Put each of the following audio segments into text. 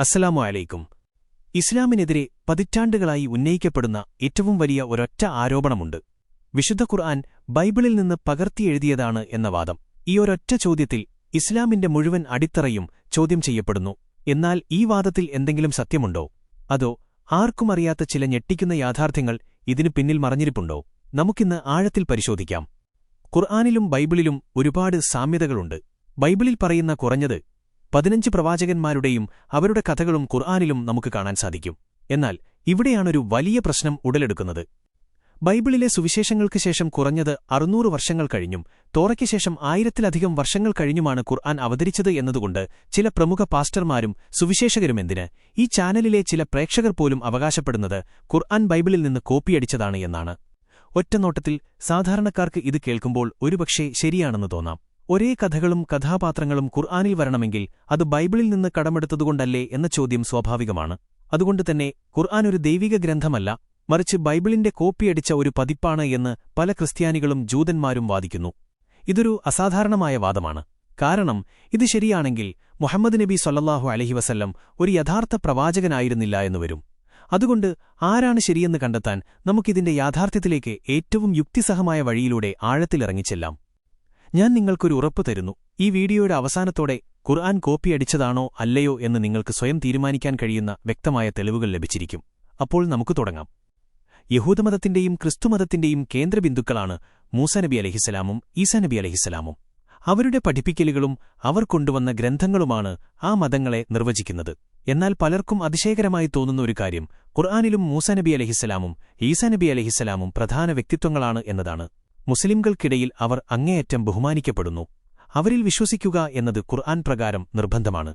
അസ്സലാമു അലൈക്കും. ഇസ്ലാമിനെതിരെ പതിറ്റാണ്ടുകളായി ഉന്നയിക്കപ്പെടുന്ന ഏറ്റവും വലിയ ഒരൊറ്റ ആരോപണമുണ്ട്. വിശുദ്ധ ഖുർആൻ ബൈബിളിൽ നിന്ന് പകർത്തിയെഴുതിയതാണ് എന്ന വാദം. ഈ ഒരൊറ്റ ചോദ്യത്തിൽ ഇസ്ലാമിന്റെ മുഴുവൻ അടിത്തറയും ചോദ്യം ചെയ്യപ്പെടുന്നു. എന്നാൽ ഈ വാദത്തിൽ എന്തെങ്കിലും സത്യമുണ്ടോ? അതോ ആർക്കും അറിയാത്ത ചില ഞെട്ടിക്കുന്ന യാഥാർത്ഥ്യങ്ങൾ ഇതിനു പിന്നിൽ മറഞ്ഞിരിപ്പുണ്ടോ? നമുക്കിന്ന് ആഴത്തിൽ പരിശോധിക്കാം. ഖുർആാനിലും ബൈബിളിലും ഒരുപാട് സാമ്യതകളുണ്ട്. ബൈബിളിൽ പറയുന്ന കുറഞ്ഞത് പതിനഞ്ച് പ്രവാചകന്മാരുടെയും അവരുടെ കഥകളും ഖുർആാനിലും നമുക്ക് കാണാൻ സാധിക്കും. എന്നാൽ ഇവിടെയാണൊരു വലിയ പ്രശ്നം ഉടലെടുക്കുന്നത്. ബൈബിളിലെ സുവിശേഷങ്ങൾക്ക് ശേഷം കുറഞ്ഞത് അറുന്നൂറ് വർഷങ്ങൾ കഴിഞ്ഞും തോറയ്ക്ക് ശേഷം ആയിരത്തിലധികം വർഷങ്ങൾ കഴിഞ്ഞുമാണ് ഖുർആൻ അവതരിച്ചത് എന്നതുകൊണ്ട് ചില പ്രമുഖ പാസ്റ്റർമാരും സുവിശേഷകരും സുവിശേഷകരുമെന്തിന് ഈ ചാനലിലെ ചില പ്രേക്ഷകർ പോലും അവകാശപ്പെടുന്നത് ഖുർആൻ ബൈബിളിൽ നിന്ന് കോപ്പിയടിച്ചതാണ് എന്നാണ്. ഒറ്റനോട്ടത്തിൽ സാധാരണക്കാർക്ക് ഇത് കേൾക്കുമ്പോൾ ഒരുപക്ഷേ ശരിയാണെന്ന് തോന്നാം. ഒരേ കഥകളും കഥാപാത്രങ്ങളും ഖുർആാനിൽ വരണമെങ്കിൽ അത് ബൈബിളിൽ നിന്ന് കടമെടുത്തതുകൊണ്ടല്ലേ എന്ന ചോദ്യം സ്വാഭാവികമാണ്. അതുകൊണ്ടുതന്നെ ഖുർആൻ ഒരു ദൈവിക ഗ്രന്ഥമല്ല മറിച്ച് ബൈബിളിന്റെ കോപ്പിയടിച്ച ഒരു പതിപ്പാണ് എന്ന് പല ക്രിസ്ത്യാനികളും ജൂതന്മാരും വാദിക്കുന്നു. ഇതൊരു അസാധാരണമായ വാദമാണ്. കാരണം ഇത് ശരിയാണെങ്കിൽ മുഹമ്മദ് നബി സൊല്ലാഹു അലഹി വസല്ലം ഒരു യഥാർത്ഥ പ്രവാചകനായിരുന്നില്ല എന്ന് വരും. അതുകൊണ്ട് ആരാണ് ശരിയെന്ന് കണ്ടെത്താൻ നമുക്കിതിന്റെ യാഥാർത്ഥ്യത്തിലേക്ക് ഏറ്റവും യുക്തിസഹമായ വഴിയിലൂടെ ആഴത്തിലിറങ്ങിച്ചെല്ലാം. ഞാൻ നിങ്ങൾക്കൊരു ഉറപ്പ് തരുന്നു. ഈ വീഡിയോയുടെ അവസാനത്തോടെ ഖുർആൻ കോപ്പിയടിച്ചതാണോ അല്ലയോ എന്ന് നിങ്ങൾക്ക് സ്വയം തീരുമാനിക്കാൻ കഴിയുന്ന വ്യക്തമായ തെളിവുകൾ ലഭിച്ചിരിക്കും. അപ്പോൾ നമുക്ക് തുടങ്ങാം. യഹൂദമതത്തിന്റെയും ക്രിസ്തുമതത്തിന്റെയും കേന്ദ്രബിന്ദുക്കളാണ് മൂസനബി അലഹിസലാമും ഈസാനബി അലഹിസലാമും അവരുടെ പഠിപ്പിക്കലുകളും അവർ കൊണ്ടുവന്ന ഗ്രന്ഥങ്ങളുമാണ് ആ മതങ്ങളെ നിർവചിക്കുന്നത്. എന്നാൽ പലർക്കും അതിശയകരമായി തോന്നുന്ന ഒരു കാര്യം ഖുർആാനിലും മൂസനബി അലഹിസലാമും ഈസാനബി അലഹിസലാമും പ്രധാന വ്യക്തിത്വങ്ങളാണ് എന്നതാണ്. മുസ്ലിംകൾക്കിടയിൽ അവർ അങ്ങേയറ്റം ബഹുമാനിക്കപ്പെടുന്നു. അവരിൽ വിശ്വസിക്കുക എന്നത് ഖുർആൻ പ്രകാരം നിർബന്ധമാണ്.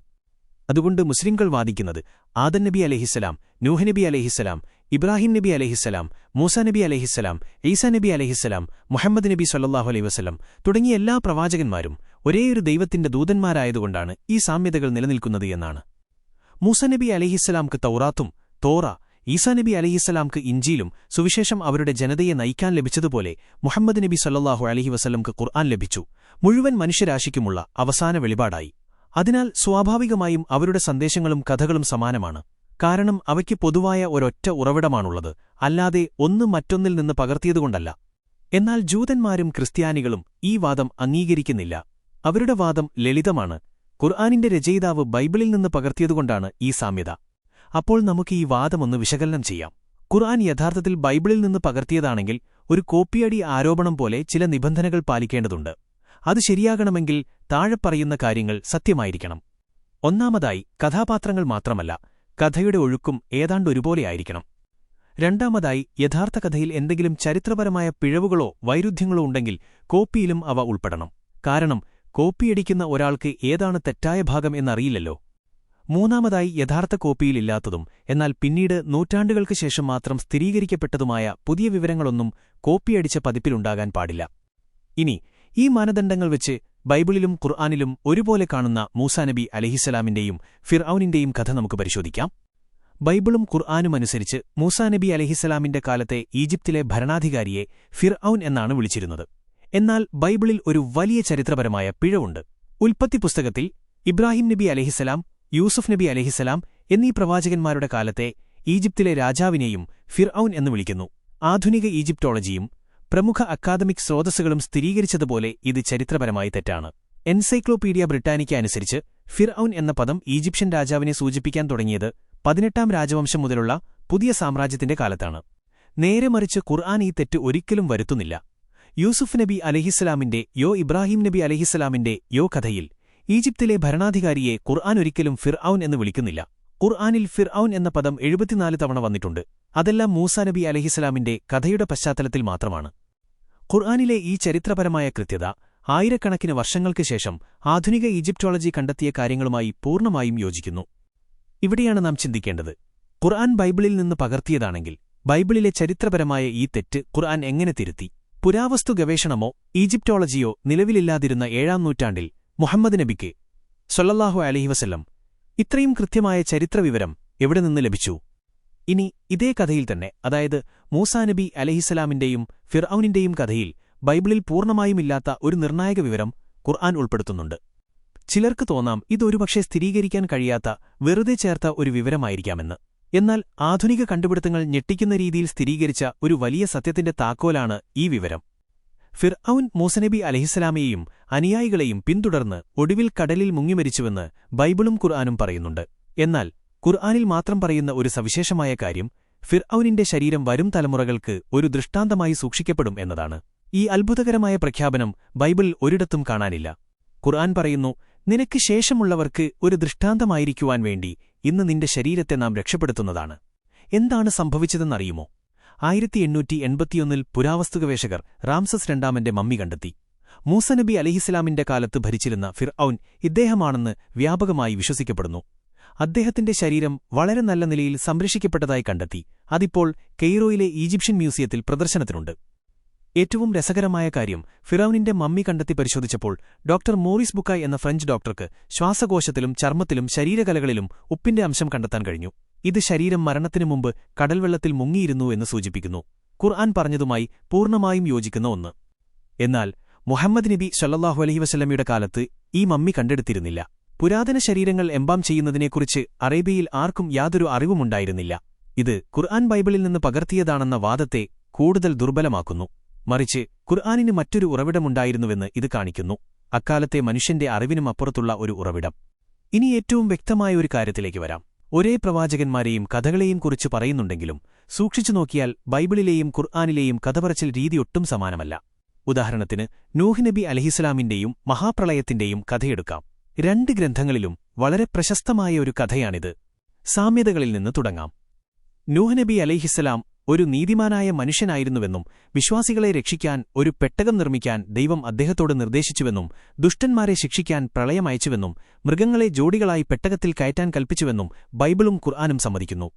അതുകൊണ്ട് മുസ്ലിംകൾ വാദിക്കുന്നത് ആദൻ നബി അലഹിസ്സലാം നൂഹ് നബി അലഹിസ്സലാം ഇബ്രാഹിം നബി അലഹിസ്സലാം മൂസ നബി അലഹിസ്സലാം ഈസാ നബി മുഹമ്മദ് നബി സല്ലാഹു അലൈഹി വസ്ലം തുടങ്ങിയ എല്ലാ പ്രവാചകന്മാരും ഒരേയൊരു ദൈവത്തിന്റെ ദൂതന്മാരായതുകൊണ്ടാണ് ഈ സാമ്യതകൾ നിലനിൽക്കുന്നത് എന്നാണ്. മൂസ നബി അലഹിസ്സലാംക്ക് തൗറാത്തും തോറ ഈസാ നബി അലഹിസ്സലാംക്ക് ഇഞ്ചിയിലും സുവിശേഷം അവരുടെ ജനതയെ നയിക്കാൻ ലഭിച്ചതുപോലെ മുഹമ്മദ് നബി സല്ലാഹു അലഹി വസ്ലംക്ക് ഖുർആൻ ലഭിച്ചു. മുഴുവൻ മനുഷ്യരാശിക്കുമുള്ള അവസാന വെളിപാടായി. അതിനാൽ സ്വാഭാവികമായും അവരുടെ സന്ദേശങ്ങളും കഥകളും സമാനമാണ്. കാരണം അവയ്ക്ക് പൊതുവായ ഒരൊറ്റ ഉറവിടമാണുള്ളത്. അല്ലാതെ ഒന്ന് മറ്റൊന്നിൽ നിന്ന് പകർത്തിയതുകൊണ്ടല്ല. എന്നാൽ ജൂതന്മാരും ക്രിസ്ത്യാനികളും ഈ വാദം അംഗീകരിക്കുന്നില്ല. അവരുടെ വാദം ലളിതമാണ്. ഖുർആാനിന്റെ രചയിതാവ് ബൈബിളിൽ നിന്ന് പകർത്തിയതുകൊണ്ടാണ് ഈ സാമ്യത. അപ്പോൾ നമുക്ക് ഈ വാദമൊന്ന് വിശകലനം ചെയ്യാം. ഖുർആൻ യഥാർത്ഥത്തിൽ ബൈബിളിൽ നിന്ന് പകർത്തിയതാണെങ്കിൽ ഒരു കോപ്പിയടി ആരോപണം പോലെ ചില നിബന്ധനകൾ പാലിക്കേണ്ടതുണ്ട്. അത് ശരിയാകണമെങ്കിൽ താഴെ പറയുന്ന കാര്യങ്ങൾ സത്യമായിരിക്കണം. ഒന്നാമതായി കഥാപാത്രങ്ങൾ മാത്രമല്ല കഥയുടെ ഒഴുക്കും ഏതാണ്ട് ഒരുപോലെയായിരിക്കണം രണ്ടാമതായി യഥാർത്ഥ കഥയിൽ എന്തെങ്കിലും ചരിത്രപരമായ പിഴവുകളോ വൈരുദ്ധ്യങ്ങളോ ഉണ്ടെങ്കിൽ കോപ്പിയിലും അവ ഉൾപ്പെടണം. കാരണം കോപ്പിയടിക്കുന്ന ഒരാൾക്ക് ഏതാണ് തെറ്റായ ഭാഗം എന്നറിയില്ലല്ലോ. മൂന്നാമതായി യഥാർത്ഥ കോപ്പിയിലില്ലാത്തതും എന്നാൽ പിന്നീട് നൂറ്റാണ്ടുകൾക്ക് ശേഷം മാത്രം സ്ഥിരീകരിക്കപ്പെട്ടതുമായ പുതിയ വിവരങ്ങളൊന്നും കോപ്പിയടിച്ച പതിപ്പിലുണ്ടാകാൻ പാടില്ല. ഇനി ഈ മാനദണ്ഡങ്ങൾ വെച്ച് ബൈബിളിലും ഖുർആാനിലും ഒരുപോലെ കാണുന്ന മൂസാനബി അലഹിസലാമിന്റെയും ഫിർഔനിന്റെയും കഥ നമുക്ക് പരിശോധിക്കാം. ബൈബിളും ഖുർആാനുമനുസരിച്ച് മൂസാനബി അലഹിസലാമിന്റെ കാലത്തെ ഈജിപ്തിലെ ഭരണാധികാരിയെ ഫിർഔൻ എന്നാണ് വിളിച്ചിരുന്നത്. എന്നാൽ ബൈബിളിൽ ഒരു വലിയ ചരിത്രപരമായ പിഴവുണ്ട്. ഉൽപ്പത്തി പുസ്തകത്തിൽ ഇബ്രാഹിം നബി അലഹിസലാം യൂസുഫ് നബി അലഹിസലാം എന്നീ പ്രവാചകന്മാരുടെ കാലത്തെ ഈജിപ്തിലെ രാജാവിനെയും ഫിർഔൻ എന്ന് വിളിക്കുന്നു. ആധുനിക ഈജിപ്റ്റോളജിയും പ്രമുഖ അക്കാദമിക് സ്രോതസ്സുകളും സ്ഥിരീകരിച്ചതുപോലെ ഇത് ചരിത്രപരമായി തെറ്റാണ്. എൻസൈക്ലോപീഡിയ ബ്രിട്ടാനിക്ക അനുസരിച്ച് ഫിർഔൻ എന്ന പദം ഈജിപ്ഷ്യൻ രാജാവിനെ സൂചിപ്പിക്കാൻ തുടങ്ങിയത് പതിനെട്ടാം രാജവംശം മുതലുള്ള പുതിയ സാമ്രാജ്യത്തിന്റെ കാലത്താണ്. നേരെ മറിച്ച് ഖുർആൻ ഈ തെറ്റ് ഒരിക്കലും വരുത്തുന്നില്ല. യൂസുഫ് നബി അലഹിസ്സലാമിന്റെ യോ ഇബ്രാഹിം നബി അലഹിസ്സലാമിന്റെ യോ കഥയിൽ ഈജിപ്തിലെ ഭരണാധികാരിയെ ഖുർആൻ ഒരിക്കലും ഫിർഔൻ എന്ന് വിളിക്കുന്നില്ല. ഖുർആാനിൽ ഫിർഔൻ എന്ന പദം എഴുപത്തിനാല് തവണ വന്നിട്ടുണ്ട്. അതെല്ലാം മൂസ നബി അലഹിസ്സലാമിന്റെ കഥയുടെ പശ്ചാത്തലത്തിൽ മാത്രമാണ്. ഖുർആാനിലെ ഈ ചരിത്രപരമായ കൃത്യത ആയിരക്കണക്കിന് വർഷങ്ങൾക്ക് ശേഷം ആധുനിക ഈജിപ്റ്റോളജി കണ്ടെത്തിയ കാര്യങ്ങളുമായി പൂർണമായും യോജിക്കുന്നു. ഇവിടെയാണ് നാം ചിന്തിക്കേണ്ടത്. ഖുർആൻ ബൈബിളിൽ നിന്ന് പകർത്തിയതാണെങ്കിൽ ബൈബിളിലെ ചരിത്രപരമായ ഈ തെറ്റ് ഖുർആൻ എങ്ങനെ തിരുത്തി? പുരാവസ്തു ഗവേഷണമോ ഈജിപ്റ്റോളജിയോ നിലവിലില്ലാതിരുന്ന ഏഴാം നൂറ്റാണ്ടിൽ മുഹമ്മദ് നബിക്ക് സൊല്ലാഹു അലഹി വസല്ലം ഇത്രയും കൃത്യമായ ചരിത്രവിവരം എവിടെ നിന്ന് ലഭിച്ചു? ഇനി ഇതേ കഥയിൽ തന്നെ അതായത് മൂസാനബി അലഹിസലാമിന്റെയും ഫിർഔനിന്റെയും കഥയിൽ ബൈബിളിൽ പൂർണമായുമില്ലാത്ത ഒരു നിർണായക വിവരം ഖുർആൻ ഉൾപ്പെടുത്തുന്നുണ്ട്. ചിലർക്ക് തോന്നാം ഇതൊരുപക്ഷെ സ്ഥിരീകരിക്കാൻ കഴിയാത്ത വെറുതെ ചേർത്ത ഒരു വിവരമായിരിക്കാമെന്ന്. എന്നാൽ ആധുനിക കണ്ടുപിടുത്തങ്ങൾ ഞെട്ടിക്കുന്ന രീതിയിൽ സ്ഥിരീകരിച്ച ഒരു വലിയ സത്യത്തിന്റെ താക്കോലാണ് ഈ വിവരം. ഫിർ ഔൻ മൂസനബി അലഹിസ്സലാമയെയും അനുയായികളെയും പിന്തുടർന്ന് ഒടുവിൽ കടലിൽ മുങ്ങിമരിച്ചുവെന്ന് ബൈബിളും ഖുർആാനും പറയുന്നുണ്ട്. എന്നാൽ ഖുർആാനിൽ മാത്രം പറയുന്ന ഒരു സവിശേഷമായ കാര്യം ഫിർ ഔനിന്റെ ശരീരം വരും തലമുറകൾക്ക് ഒരു ദൃഷ്ടാന്തമായി സൂക്ഷിക്കപ്പെടും എന്നതാണ്. ഈ അത്ഭുതകരമായ പ്രഖ്യാപനം ബൈബിൾ ഒരിടത്തും കാണാനില്ല. ഖുർആൻ പറയുന്നു നിനക്ക് ശേഷമുള്ളവർക്ക് ഒരു ദൃഷ്ടാന്തമായിരിക്കുവാൻ വേണ്ടി ഇന്ന് നിന്റെ ശരീരത്തെ നാം രക്ഷപ്പെടുത്തുന്നതാണ്. എന്താണ് സംഭവിച്ചതെന്നറിയുമോ? ആയിരത്തി എണ്ണൂറ്റി എൺപത്തിയൊന്നിൽ പുരാവസ്തുഗവേഷകർ റാംസസ് രണ്ടാമന്റെ മമ്മി കണ്ടെത്തി. മൂസനബി അലിഹിസ്ലാമിന്റെ കാലത്ത് ഭരിച്ചിരുന്ന ഫിർ ഔൻ ഇദ്ദേഹമാണെന്ന് വ്യാപകമായി വിശ്വസിക്കപ്പെടുന്നു. അദ്ദേഹത്തിന്റെ ശരീരം വളരെ നല്ല നിലയിൽ സംരക്ഷിക്കപ്പെട്ടതായി കണ്ടെത്തി. അതിപ്പോൾ കെയ്റോയിലെ ഈജിപ്ഷ്യൻ മ്യൂസിയത്തിൽ പ്രദർശനത്തിനുണ്ട്. ഏറ്റവും രസകരമായ കാര്യം ഫിറൌനിന്റെ മമ്മി കണ്ടെത്തി പരിശോധിച്ചപ്പോൾ ഡോക്ടർ മോറിസ് ബുക്കായ് എന്ന ഫ്രഞ്ച് ഡോക്ടർക്ക് ശ്വാസകോശത്തിലും ചർമ്മത്തിലും ശരീരകലകളിലും ഉപ്പിന്റെ അംശം കണ്ടെത്താൻ കഴിഞ്ഞു. ഇത് ശരീരം മരണത്തിനു മുമ്പ് കടൽവെള്ളത്തിൽ മുങ്ങിയിരുന്നു എന്ന് സൂചിപ്പിക്കുന്നു. ഖുർആൻ പറഞ്ഞതുമായി പൂർണമായും യോജിക്കുന്ന ഒന്ന്. എന്നാൽ മുഹമ്മദ് നബി സല്ലാഹു അലഹി വസല്ലമയുടെ കാലത്ത് ഈ മമ്മി കണ്ടെടുത്തിരുന്നില്ല. പുരാതന ശരീരങ്ങൾ എംബാം ചെയ്യുന്നതിനെക്കുറിച്ച് അറേബ്യയിൽ ആർക്കും യാതൊരു അറിവുമുണ്ടായിരുന്നില്ല. ഇത് ഖുർആൻ ബൈബിളിൽ നിന്ന് പകർത്തിയതാണെന്ന വാദത്തെ കൂടുതൽ ദുർബലമാക്കുന്നു. മറിച്ച് ഖുർആാനിന് മറ്റൊരു ഉറവിടമുണ്ടായിരുന്നുവെന്ന് ഇത് കാണിക്കുന്നു. അക്കാലത്തെ മനുഷ്യന്റെ അറിവിനും അപ്പുറത്തുള്ള ഒരു ഉറവിടം. ഇനി ഏറ്റവും വ്യക്തമായ ഒരു കാര്യത്തിലേക്ക് വരാം. ഒരേ പ്രവാചകന്മാരെയും കഥകളെയും കുറിച്ച് പറയുന്നുണ്ടെങ്കിലും സൂക്ഷിച്ചു നോക്കിയാൽ ബൈബിളിലെയും ഖുർആാനിലെയും കഥപറച്ചിൽ രീതി ഒട്ടും സമാനമല്ല. ഉദാഹരണത്തിന് നൂഹ് നബി അലഹിസ്ലാമിന്റെയും മഹാപ്രളയത്തിന്റെയും കഥയെടുക്കാം. രണ്ട് ഗ്രന്ഥങ്ങളിലും വളരെ പ്രശസ്തമായ ഒരു കഥയാണിത്. സാമ്യതകളിൽ നിന്ന് തുടങ്ങാം. നൂഹ് നബി അലഹിസ്സലാം ഒരു നീതിമാനായ മനുഷ്യനായിരുന്നുവെന്നും വിശ്വാസികളെ രക്ഷിക്കാൻ ഒരു പെട്ടകം നിർമ്മിക്കാൻ ദൈവം അദ്ദേഹത്തോട് നിർദ്ദേശിച്ചുവെന്നും ദുഷ്ടന്മാരെ ശിക്ഷിക്കാൻ പ്രളയമയച്ചുവെന്നും മൃഗങ്ങളെ ജോഡികളായി പെട്ടകത്തിൽ കയറ്റാൻ കൽപ്പിച്ചുവെന്നും ബൈബിളും ഖുർആാനും സമ്മതിക്കുന്നു.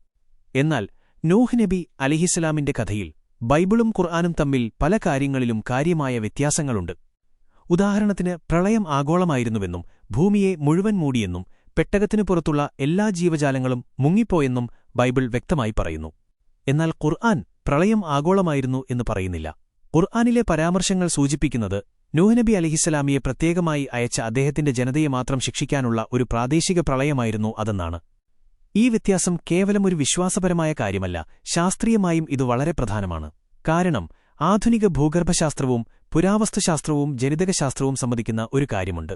എന്നാൽ നോഹ് നബി അലിഹിസ്ലാമിന്റെ കഥയിൽ ബൈബിളും ഖുർആാനും തമ്മിൽ പല കാര്യങ്ങളിലും കാര്യമായ വ്യത്യാസങ്ങളുണ്ട്. ഉദാഹരണത്തിന് പ്രളയം ആഗോളമായിരുന്നുവെന്നും ഭൂമിയെ മുഴുവൻ മൂടിയെന്നും പെട്ടകത്തിനു പുറത്തുള്ള എല്ലാ ജീവജാലങ്ങളും മുങ്ങിപ്പോയെന്നും ബൈബിൾ വ്യക്തമായി പറയുന്നു. എന്നാൽ ഖുർആൻ പ്രളയം ആഗോളമായിരുന്നു എന്ന് പറയുന്നില്ല. ഖുർആാനിലെ പരാമർശങ്ങൾ സൂചിപ്പിക്കുന്നത് നൂഹ്നബി അലിഹിസ്സലാമിയെ പ്രത്യേകമായി അയച്ച അദ്ദേഹത്തിന്റെ ജനതയെ മാത്രം ശിക്ഷിക്കാനുള്ള ഒരു പ്രാദേശിക പ്രളയമായിരുന്നു അതെന്നാണ്. ഈ വ്യത്യാസം കേവലം ഒരു വിശ്വാസപരമായ കാര്യമല്ല ശാസ്ത്രീയമായും ഇത് വളരെ പ്രധാനമാണ്. കാരണം ആധുനിക ഭൂഗർഭശാസ്ത്രവും പുരാവസ്തുശാസ്ത്രവും ജനിതകശാസ്ത്രവും സമ്മതിക്കുന്ന ഒരു കാര്യമുണ്ട്.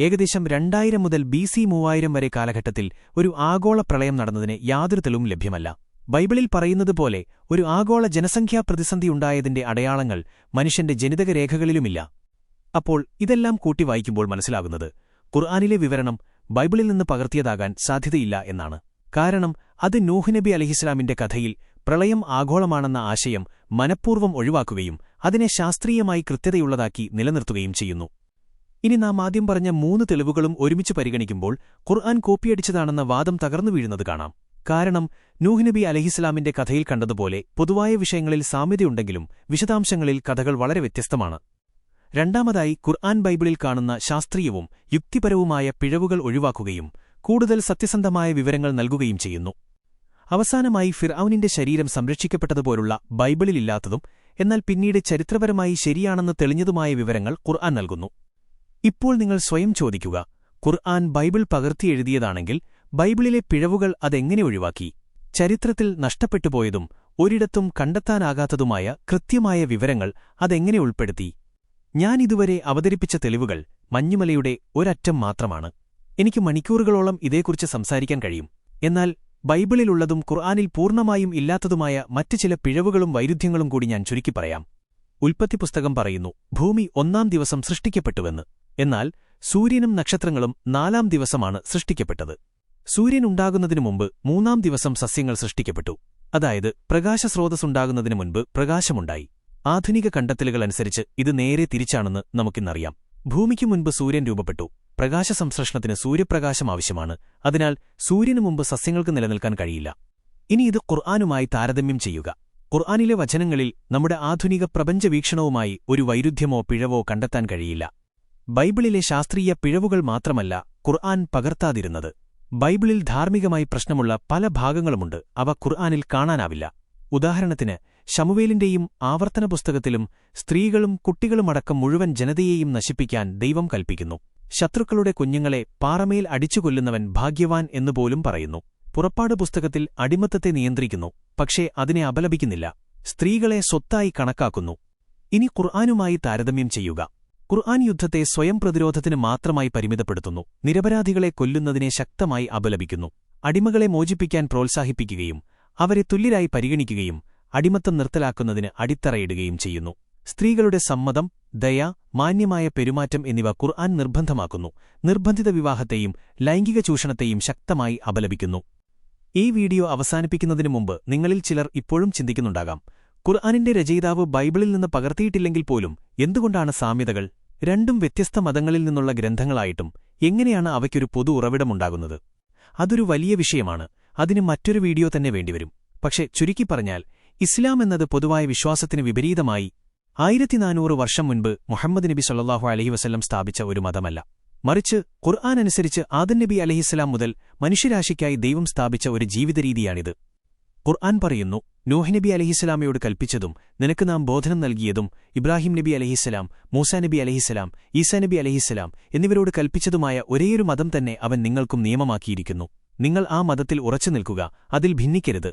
ഏകദേശം രണ്ടായിരം മുതൽ ബി സി വരെ കാലഘട്ടത്തിൽ ഒരു ആഗോള പ്രളയം നടന്നതിന് യാതൊരു തെളിവും ലഭ്യമല്ല. ബൈബിളിൽ പറയുന്നതുപോലെ ഒരു ആഗോള ജനസംഖ്യാ പ്രതിസന്ധിയുണ്ടായതിന്റെ അടയാളങ്ങൾ മനുഷ്യന്റെ ജനിതക രേഖകളിലുമില്ല. അപ്പോൾ ഇതെല്ലാം കൂട്ടി വായിക്കുമ്പോൾ മനസ്സിലാകുന്നത് ഖുർആാനിലെ വിവരണം ബൈബിളിൽ നിന്ന് പകർത്തിയതാകാൻ സാധ്യതയില്ല എന്നാണ്. കാരണം അത് നൂഹ്നബി അലഹിസ്ലാമിന്റെ കഥയിൽ പ്രളയം ആഗോളമാണെന്ന ആശയം മനഃപൂർവം ഒഴിവാക്കുകയും അതിനെ ശാസ്ത്രീയമായി കൃത്യതയുള്ളതാക്കി നിലനിർത്തുകയും ചെയ്യുന്നു. ഇനി നാം ആദ്യം പറഞ്ഞ മൂന്ന് തെളിവുകളും ഒരുമിച്ച് പരിഗണിക്കുമ്പോൾ ഖുർആൻ കോപ്പിയടിച്ചതാണെന്ന വാദം തകർന്നു വീഴുന്നത് കാണാം. കാരണം നൂഹ്നബി അലഹിസ്ലാമിന്റെ കഥയിൽ കണ്ടതുപോലെ പൊതുവായ വിഷയങ്ങളിൽ സാമ്യതയുണ്ടെങ്കിലും വിശദാംശങ്ങളിൽ കഥകൾ വളരെ വ്യത്യസ്തമാണ്. രണ്ടാമതായി ഖുർആൻ ബൈബിളിൽ കാണുന്ന ശാസ്ത്രീയവും യുക്തിപരവുമായ പിഴവുകൾ ഒഴിവാക്കുകയും കൂടുതൽ സത്യസന്ധമായ വിവരങ്ങൾ നൽകുകയും ചെയ്യുന്നു. അവസാനമായി ഫിർഔനിന്റെ ശരീരം സംരക്ഷിക്കപ്പെട്ടതുപോലുള്ള ബൈബിളിലില്ലാത്തതും എന്നാൽ പിന്നീട് ചരിത്രപരമായി ശരിയാണെന്ന് തെളിഞ്ഞതുമായ വിവരങ്ങൾ ഖുർആൻ നൽകുന്നു. ഇപ്പോൾ നിങ്ങൾ സ്വയം ചോദിക്കുക ഖുർആൻ ബൈബിൾ പകർത്തിയെഴുതിയതാണെങ്കിൽ ബൈബിളിലെ പിഴവുകൾ അതെങ്ങനെ ഒഴിവാക്കി? ചരിത്രത്തിൽ നഷ്ടപ്പെട്ടുപോയതും ഒരിടത്തും കണ്ടെത്താനാകാത്തതുമായ കൃത്യമായ വിവരങ്ങൾ അതെങ്ങനെ ഉൾപ്പെടുത്തി? ഞാനിതുവരെ അവതരിപ്പിച്ച തെളിവുകൾ മഞ്ഞുമലയുടെ ഒരറ്റം മാത്രമാണ്. എനിക്ക് മണിക്കൂറുകളോളം ഇതേക്കുറിച്ച് സംസാരിക്കാൻ കഴിയും. എന്നാൽ ബൈബിളിലുള്ളതും ഖുർആാനിൽ പൂർണമായും ഇല്ലാത്തതുമായ മറ്റ് ചില പിഴവുകളും വൈരുദ്ധ്യങ്ങളും കൂടി ഞാൻ ചുരുക്കി പറയാം. ഉൽപ്പത്തി പുസ്തകം പറയുന്നു ഭൂമി ഒന്നാം ദിവസം സൃഷ്ടിക്കപ്പെട്ടുവെന്ന്. എന്നാൽ സൂര്യനും നക്ഷത്രങ്ങളും നാലാം ദിവസമാണ് സൃഷ്ടിക്കപ്പെട്ടത്. സൂര്യൻ ഉണ്ടാകുന്നതിനു മുമ്പ് മൂന്നാം ദിവസം സസ്യങ്ങൾ സൃഷ്ടിക്കപ്പെട്ടു. അതായത് പ്രകാശസ്രോതസ്സുണ്ടാകുന്നതിനു മുൻപ് പ്രകാശമുണ്ടായി. ആധുനിക കണ്ടെത്തലുകളനുസരിച്ച് ഇത് നേരെ തിരിച്ചാണെന്ന് നമുക്കിന്നറിയാം. ഭൂമിക്കു മുൻപ് സൂര്യൻ രൂപപ്പെട്ടു. പ്രകാശസംശ്ലേഷണത്തിന് സൂര്യപ്രകാശം ആവശ്യമാണ്. അതിനാൽ സൂര്യനു മുമ്പ് സസ്യങ്ങൾക്ക് നിലനിൽക്കാൻ കഴിയില്ല. ഇനി ഇത് ഖുർആാനുമായി താരതമ്യം ചെയ്യുക. ഖുർആാനിലെ വചനങ്ങളിൽ നമ്മുടെ ആധുനിക പ്രപഞ്ചവീക്ഷണവുമായി ഒരു വൈരുദ്ധ്യമോ പിഴവോ കണ്ടെത്താൻ കഴിയില്ല. ബൈബിളിലെ ശാസ്ത്രീയ പിഴവുകൾ മാത്രമല്ല ഖുർആൻ പകർത്താതിരുന്നത്. ബൈബിളിൽ ധാർമ്മികമായി പ്രശ്നമുള്ള പല ഭാഗങ്ങളുമുണ്ട്. അവ ഖുർആാനിൽ കാണാനാവില്ല. ഉദാഹരണത്തിന് ശമുവേലിന്റെയും ആവർത്തന പുസ്തകത്തിലും സ്ത്രീകളും കുട്ടികളുമടക്കം മുഴുവൻ ജനതയെയും നശിപ്പിക്കാൻ ദൈവം കൽപ്പിക്കുന്നു. ശത്രുക്കളുടെ കുഞ്ഞുങ്ങളെ പാറമേൽ അടിച്ചുകൊല്ലുന്നവൻ ഭാഗ്യവാൻ എന്നുപോലും പറയുന്നു. പുറപ്പാട് പുസ്തകത്തിൽ അടിമത്തത്തെ നിയന്ത്രിക്കുന്നു പക്ഷേ അതിനെ അപലപിക്കുന്നില്ല. സ്ത്രീകളെ സ്വത്തായി കണക്കാക്കുന്നു. ഇനി ഖുർആാനുമായി താരതമ്യം ചെയ്യുക. ഖുർആൻ യുദ്ധത്തെ സ്വയം പ്രതിരോധത്തിന് മാത്രമായി പരിമിതപ്പെടുത്തുന്നു. നിരപരാധികളെ കൊല്ലുന്നതിനെ ശക്തമായി അപലപിക്കുന്നു. അടിമകളെ മോചിപ്പിക്കാൻ പ്രോത്സാഹിപ്പിക്കുകയും അവരെ തുല്യരായി പരിഗണിക്കുകയും അടിമത്തം നിർത്തലാക്കുന്നതിന് അടിത്തറയിടുകയും ചെയ്യുന്നു. സ്ത്രീകളുടെ സമ്മതം ദയ മാന്യമായ പെരുമാറ്റം എന്നിവ ഖുർആൻ നിർബന്ധമാക്കുന്നു. നിർബന്ധിത വിവാഹത്തെയും ലൈംഗിക ചൂഷണത്തെയും ശക്തമായി അപലപിക്കുന്നു. ഈ വീഡിയോ അവസാനിപ്പിക്കുന്നതിനു മുമ്പ് നിങ്ങളിൽ ചിലർ ഇപ്പോഴും ചിന്തിക്കുന്നുണ്ടാകാം. ഖുർആാനിന്റെ രചയിതാവ് ബൈബിളിൽ നിന്ന് പകർത്തിയിട്ടില്ലെങ്കിൽ പോലും എന്തുകൊണ്ടാണ് സാമ്യതകൾ? രണ്ടും വ്യത്യസ്ത മതങ്ങളിൽ നിന്നുള്ള ഗ്രന്ഥങ്ങളായിട്ടും എങ്ങനെയാണ് അവയ്ക്കൊരു പൊതു ഉറവിടമുണ്ടാകുന്നത്? അതൊരു വലിയ വിഷയമാണ്. അതിന് മറ്റൊരു വീഡിയോ തന്നെ വേണ്ടിവരും. പക്ഷെ ചുരുക്കി പറഞ്ഞാൽ ഇസ്ലാം എന്നത് പൊതുവായ വിശ്വാസത്തിന് വിപരീതമായി ആയിരത്തിനാനൂറ് വർഷം മുൻപ് മുഹമ്മദ് നബി സൊല്ലാഹു അലഹി വസ്ല്ലം സ്ഥാപിച്ച ഒരു മതമല്ല. മറിച്ച് ഖുർആൻ അനുസരിച്ച് ആദൻ നബി അലഹിസ്ലാം മുതൽ മനുഷ്യരാശിക്കായി ദൈവം സ്ഥാപിച്ച ഒരു ജീവിതരീതിയാണിത്. ഖുർആൻ പറയുന്നു നൂഹ് നബി അലഹിസ്സലാമയോട് കൽപ്പിച്ചതും നിനക്ക് നാം ബോധനം നൽകിയതും ഇബ്രാഹിം നബി അലഹിസ്സലാം മൂസാ നബി അലഹിസ്സലാം ഈസാ നബി അലഹിസ്സലാം എന്നിവരോട് കൽപ്പിച്ചതുമായ ഒരേയൊരു മതം തന്നെ അവൻ നിങ്ങൾക്കും നിയമമാക്കിയിരിക്കുന്നു. നിങ്ങൾ ആ മതത്തിൽ ഉറച്ചു നിൽക്കുക അതിൽ ഭിന്നിക്കരുത്.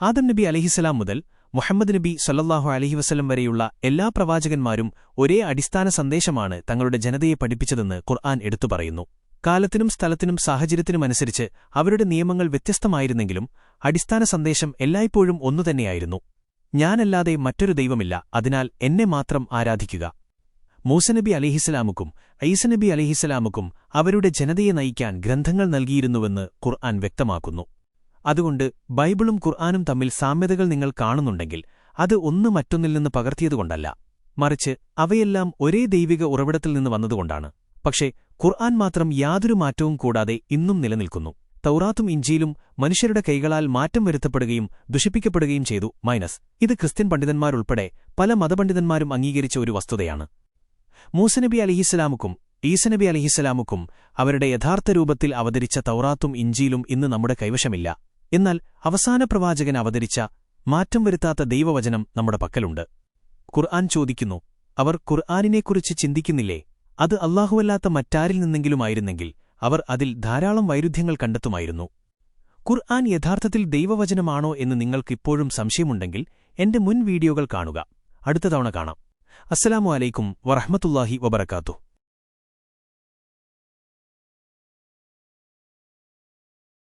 ആദം നബി അലഹിസ്സലാം മുതൽ മുഹമ്മദ് നബി സല്ലാഹു അലഹി വസ്ലം വരെയുള്ള എല്ലാ പ്രവാചകന്മാരും ഒരേ അടിസ്ഥാന സന്ദേശമാണ് തങ്ങളുടെ ജനതയെ പഠിപ്പിച്ചതെന്ന് ഖുർആൻ എടുത്തു പറയുന്നു. കാലത്തിനും സ്ഥലത്തിനും സാഹചര്യത്തിനുമനുസരിച്ച് അവരുടെ നിയമങ്ങൾ വ്യത്യസ്തമായിരുന്നെങ്കിലും അടിസ്ഥാന സന്ദേശം എല്ലായ്പ്പോഴും ഒന്നുതന്നെയായിരുന്നു ഞാനല്ലാതെ മറ്റൊരു ദൈവമില്ല അതിനാൽ എന്നെ മാത്രം ആരാധിക്കുക. മൂസനബി അലിഹിസ്ലാമുക്കും ഐസനബി അലിഹിസ്ലാമുക്കും അവരുടെ ജനതയെ നയിക്കാൻ ഗ്രന്ഥങ്ങൾ നൽകിയിരുന്നുവെന്ന് ഖുർആൻ വ്യക്തമാക്കുന്നു. അതുകൊണ്ട് ബൈബിളും ഖുർആാനും തമ്മിൽ സാമ്യതകൾ നിങ്ങൾ കാണുന്നുണ്ടെങ്കിൽ അത് ഒന്ന് മറ്റൊന്നിൽ നിന്ന് പകർത്തിയതുകൊണ്ടല്ല. മറിച്ച് അവയെല്ലാം ഒരേ ദൈവിക ഉറവിടത്തിൽ നിന്ന് വന്നതുകൊണ്ടാണ്. പക്ഷേ ഖുർആൻ മാത്രം യാതൊരു മാറ്റവും കൂടാതെ ഇന്നും നിലനിൽക്കുന്നു. തൗറാത്തും ഇഞ്ചിയിലും മനുഷ്യരുടെ കൈകളാൽ മാറ്റം വരുത്തപ്പെടുകയും ദുഷിപ്പിക്കപ്പെടുകയും ചെയ്തു. മൈനസ്. ഇത് ക്രിസ്ത്യൻ പണ്ഡിതന്മാരുൾപ്പെടെ പല മതപണ്ഡിതന്മാരും അംഗീകരിച്ച ഒരു വസ്തുതയാണ്. മൂസനബി അലിഹിസ്സലാമുക്കും ഈസനബി അലിഹിസ്സലാമുക്കും അവരുടെ യഥാർത്ഥ രൂപത്തിൽ അവതരിച്ച തൗറാത്തും ഇഞ്ചിയിലും ഇന്ന് നമ്മുടെ കൈവശമില്ല. എന്നാൽ അവസാന പ്രവാചകൻ അവതരിച്ച മാറ്റം വരുത്താത്ത ദൈവവചനം നമ്മുടെ പക്കലുണ്ട്. ഖുർആൻ ചോദിക്കുന്നു അവർ ഖുർആാനിനെക്കുറിച്ച് ചിന്തിക്കുന്നില്ലേ? അത് അള്ളാഹുവല്ലാത്ത മറ്റാരിൽ നിന്നെങ്കിലുമായിരുന്നെങ്കിൽ അവർ അതിൽ ധാരാളം വൈരുദ്ധ്യങ്ങൾ കണ്ടെത്തുമായിരുന്നു. ഖുർആൻ യഥാർത്ഥത്തിൽ ദൈവവചനമാണോ എന്ന് നിങ്ങൾക്കിപ്പോഴും സംശയമുണ്ടെങ്കിൽ എന്റെ മുൻ വീഡിയോകൾ കാണുക. അടുത്ത തവണ കാണാം. അസ്സലാമു അലൈക്കും വറഹമത്തുല്ലാഹി വബർക്കാത്തു